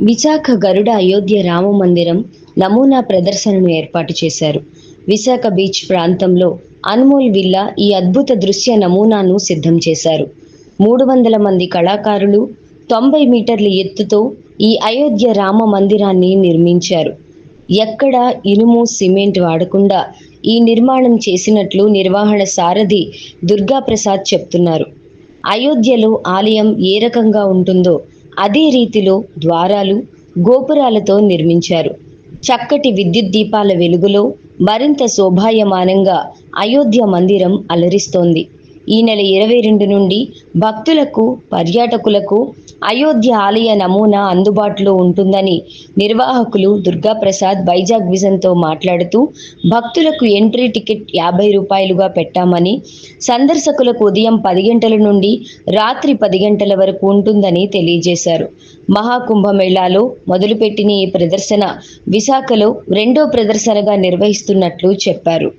విశాఖ గరుడ అయోధ్య రామ మందిరం నమూనా ప్రదర్శనను ఏర్పాటు చేశారు. విశాఖ బీచ్ ప్రాంతంలో అన్మోల్ విల్లా ఈ అద్భుత దృశ్య నమూనాను సిద్ధం చేశారు. మూడు వందల మంది కళాకారులు తొంభై మీటర్ల ఎత్తుతో ఈ అయోధ్య రామ మందిరాన్ని నిర్మించారు. ఎక్కడ ఇనుము సిమెంట్ వాడకుండా ఈ నిర్మాణం చేసినట్లు నిర్వహణ సారథి దుర్గాప్రసాద్ చెప్తున్నారు. అయోధ్యలో ఆలయం ఏ రకంగా ఉంటుందో అదే రీతిలో ద్వారాలు గోపురాలతో నిర్మించారు. చక్కటి విద్యుత్ దీపాల వెలుగులో మరింత శోభాయమానంగా అయోధ్య మందిరం అలరిస్తోంది. ఈ నెల ఇరవై రెండు నుండి భక్తులకు పర్యాటకులకు అయోధ్య ఆలయ నమూనా అందుబాటులో ఉంటుందని నిర్వాహకులు దుర్గాప్రసాద్ వైజాగ్ విజన్తో మాట్లాడుతూ భక్తులకు ఎంట్రీ టికెట్ యాభై రూపాయలుగా పెట్టామని సందర్శకులకు ఉదయం పది గంటల నుండి రాత్రి పది గంటల వరకు ఉంటుందని తెలియజేశారు. మహాకుంభమేళాలో మొదలుపెట్టిన ఈ ప్రదర్శన విశాఖలో రెండో ప్రదర్శనగా నిర్వహిస్తున్నట్లు చెప్పారు.